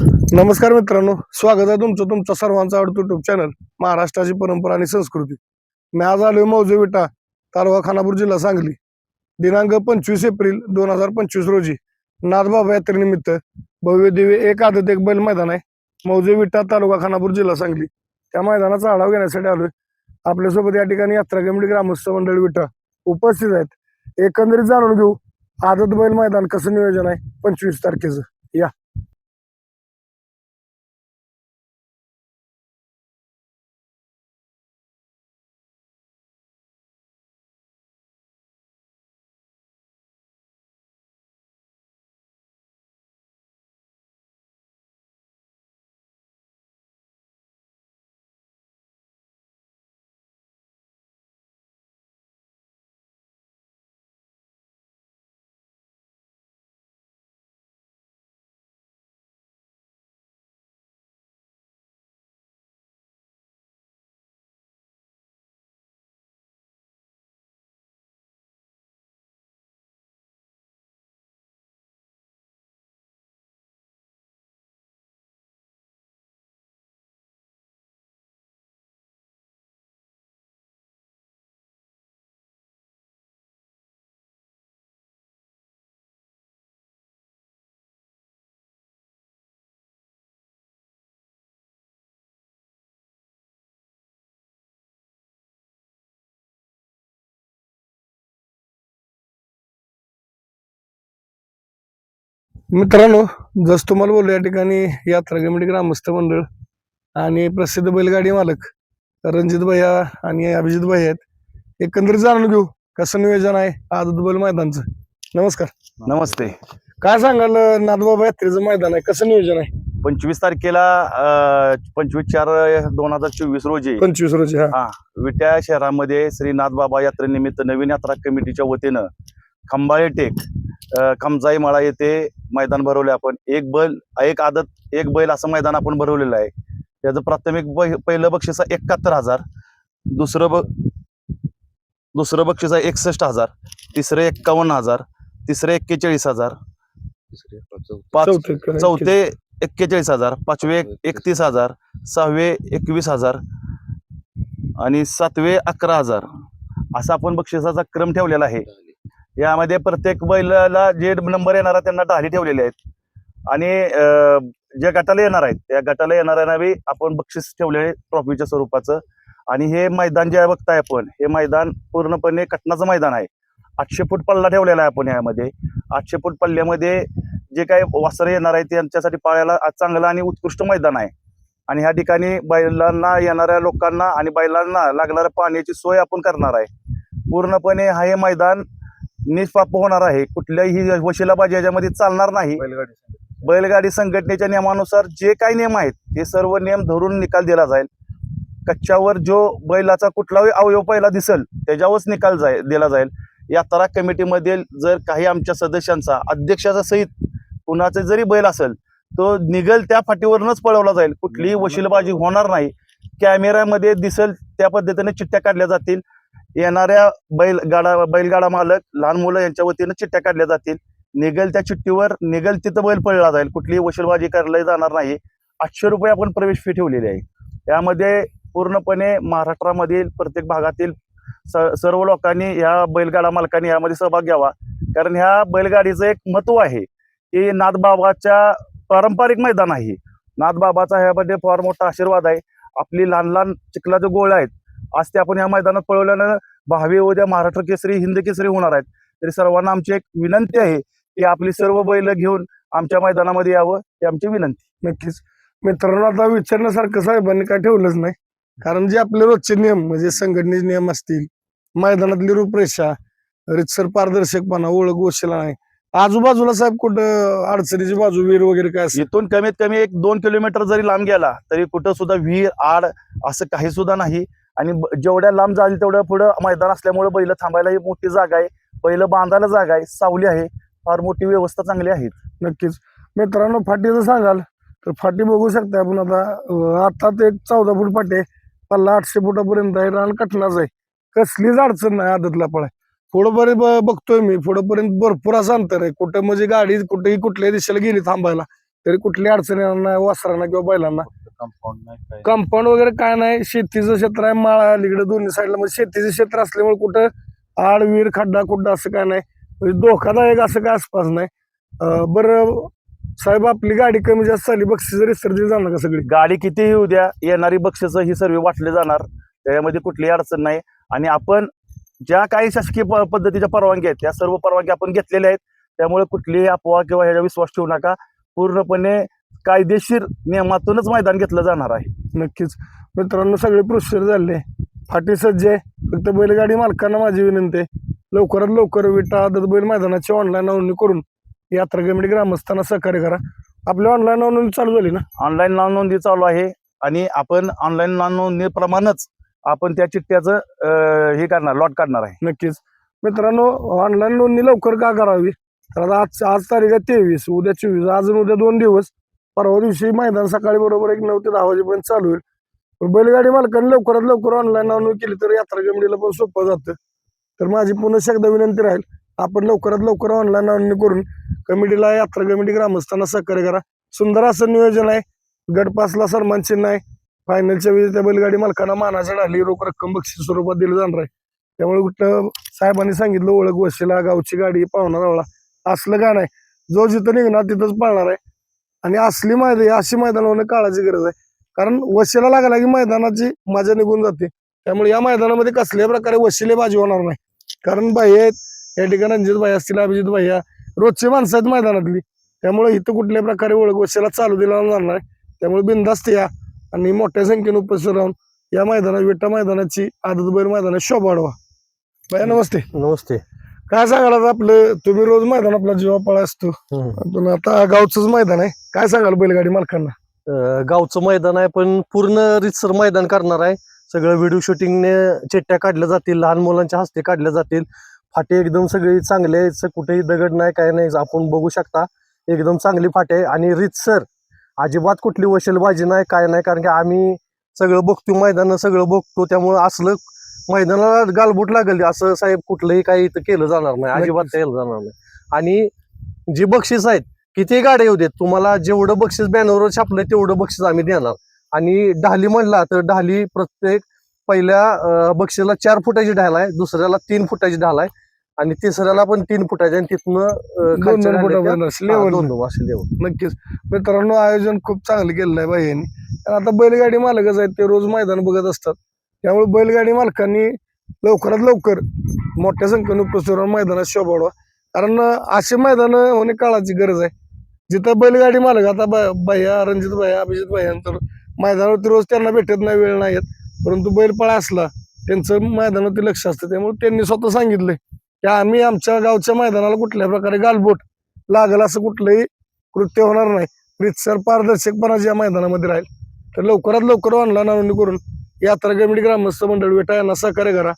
नमस्कार मित्रांनो स्वागत आहे तुमचं तुमचा सर्वांचा आवडतो युट्यूब चॅनल महाराष्ट्राची परंपरा आणि संस्कृती. मी आज आलोय मौजे विटा तालुका खानापूर जिल्हा सांगली. दिनांक पंचवीस एप्रिल दोन हजार पंचवीस रोजी नाथबाबा यात्रेनिमित्त भव्य दिवे एक आदत एक बैल मैदान आहे मौजे विटा तालुका खानापूर जिल्हा सांगली. त्या मैदानाचा आढावा घेण्यासाठी आलोय. आपल्यासोबत या ठिकाणी यात्रा कमिटी ग्रामस्थ मंडळ विटा उपस्थित आहेत. एकंदरीत जाणून घेऊ आदत बैल मैदान कसं नियोजन आहे पंचवीस तारखेचं. या. मित्रांनो जस तुम्हाला बोललो या ठिकाणी यात्रा कमिटी ग्रामस्थ मंडळ आणि प्रसिद्ध बैलगाडी मालक रणजित भैया आणि अभिजित भैया आहेत. एकंदरीत जाणून घेऊ कसं नियोजन आहे आदत बैल मैदानचं. नमस्कार. नमस्ते. काय सांगाल नाथबाबा यात्रेचं मैदान आहे कसं नियोजन आहे? पंचवीस तारखेला पंचवीस चार दोन हजार चोवीस रोजी पंचवीस रोजी हा. हा विट्या शहरामध्ये श्री नाथबाबा यात्रेनिमित्त नवीन यात्रा कमिटीच्या वतीनं खंबाळे टेक खमजाई मळा येथे मैदान भरवले आपण. एक बैल एक आदत एक बैल असं मैदान आपण भरवलेलं आहे. त्याचं प्राथमिक पहिलं बक्षीस आहे एकाहत्तर हजार. दुसरं ब दुसरं बक्षीस आहे एकसष्ट हजार. तिसरं एक्कावन्न हजार. तिसरं एक्केचाळीस हजार. पाच चौथे एक्केचाळीस हजार. पाचवे एकतीस हजार. सहावे एकवीस हजार. आणि सातवे अकरा हजार. असा आपण बक्षिसाचा क्रम ठेवलेला आहे. यामध्ये प्रत्येक बैलाला जे नंबर येणार त्यांना ढाली ठेवलेले आहेत. आणि ज्या गटाला येणार आहेत त्या गटाला येणाऱ्यांना बी आपण बक्षीस ठेवले ट्रॉफीच्या स्वरूपाचं. आणि हे मैदान जे आहे बघताय आपण हे मैदान पूर्णपणे कटनाचं मैदान आहे. आठशे फूट पल्ला ठेवलेला आहे आपण यामध्ये. आठशे फूट पल्ल्यामध्ये जे काही वासरं येणार आहेत त्यांच्यासाठी पाळायला चांगलं आणि उत्कृष्ट मैदान आहे. आणि ह्या ठिकाणी बैलांना येणाऱ्या लोकांना आणि बैलांना लागणाऱ्या पाण्याची सोय आपण करणार आहे. पूर्णपणे हा हे मैदान निष्पाप होणार आहे. कुठल्याही वशिलाबाजी याच्यामध्ये चालणार नाही. बैलगाडी संघटनेच्या नियमानुसार जे काही नियम आहेत ते सर्व नियम धरून निकाल दिला जाईल. कच्च्यावर जो बैलाचा कुठलाही अवयव पहिला दिसल त्याच्यावरच निकाल जाईल दिला जाईल. यात्रा कमिटीमध्ये जर काही आमच्या सदस्यांचा अध्यक्षाचा सहित कुणाचे जरी बैल असेल तो निघल त्या फाटीवरूनच पळवला जाईल. कुठलीही वशिलबाजी होणार नाही. कॅमेऱ्यामध्ये दिसेल त्या पद्धतीने चिठ्ठ्या काढल्या जातील. येणाऱ्या बैलगाडा बैलगाडा मालक लहान मुलं यांच्या वतीनं चिठ्ठ्या काढल्या जातील. निघल त्या चिठ्ठीवर निघल तिथं बैल पळला जाईल. कुठलीही वशिलबाजी करली जाणार नाही. आठशे रुपये आपण प्रवेश फी ठेवलेली आहे. यामध्ये पूर्णपणे महाराष्ट्रामधील प्रत्येक भागातील स सर्व लोकांनी ह्या बैलगाडा मालकांनी यामध्ये सहभाग घ्यावा. कारण ह्या बैलगाडीचं एक महत्त्व आहे की नाथबाबाच्या पारंपरिक मैदान आहे. नाथबाबाचा ह्यामध्ये फार मोठा आशीर्वाद आहे. आपली लहान लहान चिखलाचे गोळ आहेत. आज ते आपण या मैदानात पळवल्यानं भावी उद्या महाराष्ट्र केसरी हिंद केसरी होणार आहेत. तरी सर्वांना आमची एक विनंती आहे की आपली सर्व बैल घेऊन आमच्या मैदानामध्ये यावं ही आमची विनंती. नक्कीच. मित्रांनो आता विचारण्यासारखं साहेबांनी काय ठेवलंच नाही. कारण जे आपले रोजचे नियम म्हणजे संघटनेचे नियम असतील मैदानातली रूपरेषा रितसर पारदर्शकपणा ओळख गोष्टीला नाही. आजूबाजूला साहेब कुठं अडचणीची बाजू वीर वगैरे काय असेल? इथून कमीत कमी एक दोन किलोमीटर जरी लांब गेला तरी कुठं सुद्धा विहीर आड असं काही सुद्धा नाही. आणि ब- जेवढ्या लांब जाईल तेवढ्या पुढं मैदान असल्यामुळे बैल थांबायला ही मोठी जागा आहे. बैल बांधायला जागा आहे. सावली आहे. फार मोठी व्यवस्था चांगली आहे. नक्कीच. मित्रांनो फाटीचं सांगाल तर फाटी बघू शकता आपण आता. आता ते एक चौदा फूट फाटी आहे. पल्ला आठशे फुटापर्यंत आहे. रान कठणाच आहे. कसलीच अडचण नाही आदतला पळाय पुढंपर्यंत ब- बघतोय मी. पुढंपर्यंत भरपूर असं अंतर आहे. कुठं म्हणजे गाडी कुठेही कुठल्याही दिशेला गेली थांबायला. तरी कुठली अडचण येणार नाही वासरांना किंवा बैलांना. कंपाऊंड नाही काय कंपाऊंड वगैरे काय नाही शेतीचं क्षेत्र आहे माळा अलीकडे दोन्ही साईडला म्हणजे शेतीचं क्षेत्र असल्यामुळे कुठं आड विहीर खड्डा खुड्डा असं काय नाही. म्हणजे धोकादायक असं काय आसपास नाही. अं, बरं साहेब आपली गाडी कमी जास्त झाली बक्षीस रिसर्च जाणार का सगळी? गाडी कितीही येऊ द्या येणारी बक्षिसं ही सर्व वाटले जाणार. त्याच्यामध्ये कुठलीही अडचण नाही. आणि आपण ज्या काही शासकीय प- पद्धतीच्या परवानग्या आहेत त्या सर्व परवानग्या आपण घेतलेल्या आहेत. त्यामुळे कुठलीही अफवा किंवा ह्याचा विश्वास ठेवू नका. पूर्णपणे कायदेशीर नियमातूनच मैदान घेतलं जाणार आहे. नक्कीच. मित्रांनो सगळे प्रोसिजर झाले. फाटी सज्ज आहे. फक्त बैलगाडी मालकांना माझी विनंती आहे. लवकरात लवकर विटा आदत बैल मैदानाची ऑनलाईन नोंदणी करून यात्रा कमिटी ग्रामस्थांना सहकार्य करा. आपली ऑनलाईन नोंदणी चालू झाली ना? ऑनलाईन नाव नोंदणी चालू आहे आणि आपण ऑनलाईन नाव नोंदणीप्रमाणेच आपण त्या चिठ्ठ्याचं हे करणार लॉट काढणार आहे. नक्कीच. मित्रांनो ऑनलाईन नोंदणी लवकर का करावी? तर आता आज आज तारीख आहे तेवीस उद्या चोवीस अजून उद्या दोन दिवस. परवा दिवशी मैदान सकाळी बरोबर एक नऊ ते दहा वाजेपर्यंत चालू होईल. पण बैलगाडी मालकांनी लवकरात लवकर ऑनलाईन नोंदणी केली तर यात्रा गमडीला पण सोपं जातं. तर माझी पुन्हा एकदा विनंती राहील आपण लवकरात लवकर ऑनलाईन नोंदणी करून कमिटीला यात्रा कमिटी ग्रामस्थांना सहकार्य करा. सुंदर असं नियोजन आहे. गटपासला सन्मान चिन्ह आहे. फायनलच्या वेळी त्या बैलगाडी मालकांना मानाच्या ढाली रोख रक्कम बक्षीस स्वरूपात दिली जाणार आहे. त्यामुळे कुठलं साहेबांनी सांगितलं ओळख वशिला गावची गाडी पाहुणा रावळा असलं का नाही? जो जिथं निघणार तिथंच पाळणार आहे. आणि असली मैदान अशी मैदान होणं काळाची गरज आहे. कारण वशिला लागला की मैदानाची मजा निघून जाते. त्यामुळे या मैदानामध्ये कसल्याही प्रकारे वशिलेबाजी होणार नाही. कारण बाई आहेत. या ठिकाणी रणजित भाई असतील अभिजित भैया. रोजची माणसं आहेत मैदानातली. त्यामुळे इथं कुठल्याही प्रकारे ओळख वशिला चालू दिला जाणार नाही. त्यामुळे बिंदास्त या आणि मोठ्या संख्येने उपस्थित राहून या मैदानात विटा मैदानाची आदतबैर मैदानात शोभा वाढवा. भैया नमस्ते. नमस्ते. काय सांगाल आता आपलं तुम्ही रोज मैदान आपला जीवा पळा असतो. पण आता गावचंच मैदान आहे. काय सांगाल बैलगाडी मालकांना? अं, गावचं मैदान आहे पण पूर्ण रितसर मैदान करणार आहे. सगळं व्हिडिओ शूटिंगने चिट्ट्या काढल्या जातील लहान मुलांच्या हस्ते काढल्या जातील. फाटे एकदम सगळी चांगले आहेत स- कुठेही दगड नाही काय नाही आपण बघू शकता. एकदम चांगली फाटे आहे. आणि रितसर अजिबात कुठली वशीलबाजी नाही काय नाही कारण की आम्ही सगळं बघतो मैदान सगळं बघतो. त्यामुळं असलं मैदानाला गालबोट लागेल असं साहेब कुठलंही काही इथं केलं जाणार नाही. अजिबात. केलं जाणार नाही. आणि जी बक्षीस आहेत किती गाड्या येऊ देत? तुम्हाला जेवढं बक्षीस बॅनरवर छापलंय तेवढं बक्षीस आम्ही देणार. आणि ढाली म्हणला तर ढाली प्रत्येक पहिल्या बक्षीसला चार फुटाची ढाल आहे दुसऱ्याला तीन फुटाची ढाल आहे आणि तिसऱ्याला पण तीन फुटाची आणि तिथनं. नक्कीच. मित्रांनो आयोजन खूप चांगलं केलेलं आहे बाई यांनी. कारण आता बैलगाडी मालकच आहेत ते रोज मैदान बघत असतात. त्यामुळे बैलगाडी मालकांनी लवकरात लवकर मोठ्या संख्येने उपस्थित मैदानात शोभा कारण असे मैदान होणे काळाची गरज आहे. जिथं बैलगाडी मालक आता भैया रणजित भैया अभिजित भैयांतर मैदानावरती रोज त्यांना भेटत नाही वेळ नाही येत परंतु बैलपाळा असला त्यांचं मैदानावरती लक्ष असतं. त्यामुळे त्यांनी स्वतः सांगितलंय की आम्ही आमच्या गावच्या मैदानाला कुठल्या प्रकारे गालबोट लागल असं कुठलंही कृत्य होणार नाही. रितसर पारदर्शकपणा या मैदानामध्ये राहील. तर लवकरात लवकर ऑनलाईन नोंदणी करून यात्रा कमिटी ग्रामस्थ मंडळ वेटा यांना सहकार्य करा.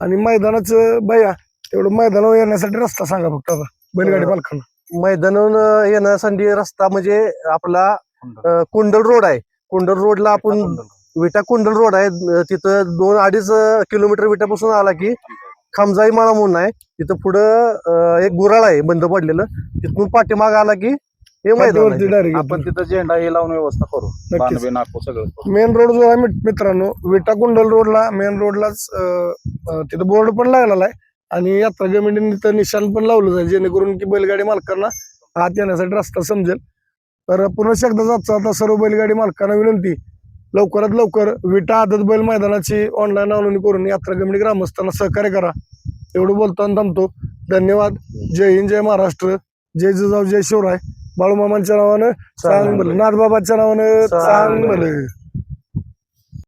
आणि मैदानाचं भैया तेवढं मैदानावर येण्यासाठी रस्ता सांगा फक्त आता बैलगाडी मालकांना मैदानावर येण्यासाठी रस्ता म्हणजे आपला अं, कुंडल रोड आहे. कुंडल रोडला आपण विटा कुंडल रोड आहे. तिथं दोन अडीच किलोमीटर विटापासून आला की खामजाई माळा म्हणून आहे. तिथं पुढं अं, एक गुराळ आहे बंद पडलेलं. तिथून पाठीमाग आला की हे मैदान पाठीवरती आहे. direct आपण तिथं झेंडा हे लावून व्यवस्था करू. नक्कीच. सगळं मेन रोड जो आहे मित- मित्रांनो विटा कुंडल रोडला मेन रोडलाच अं, अं, तिथं बोर्ड पण लागलेला आहे. आणि यात्रा कमिटीने तिथं निशाण पण लावलं जाईल जेणेकरून की बैलगाडी मालकांना आत येण्यासाठी रस्ता समजेल. तर पुन्हा एकदा जायचं आता सर्व बैलगाडी मालकांना विनंती लवकरात लवकर विटा आदत बैल मैदानाची ऑनलाईन नोंदणी करून यात्रा कमिटी ग्रामस्थांना सहकार्य करा. एवढं बोलताना थांबतो. धन्यवाद. जय हिंद जय महाराष्ट्र. जय जिजाऊ जय शिवराय. बाळूमामांच्या नावानं चांग भलं नाथबाबाच्या नावानं चांग भलं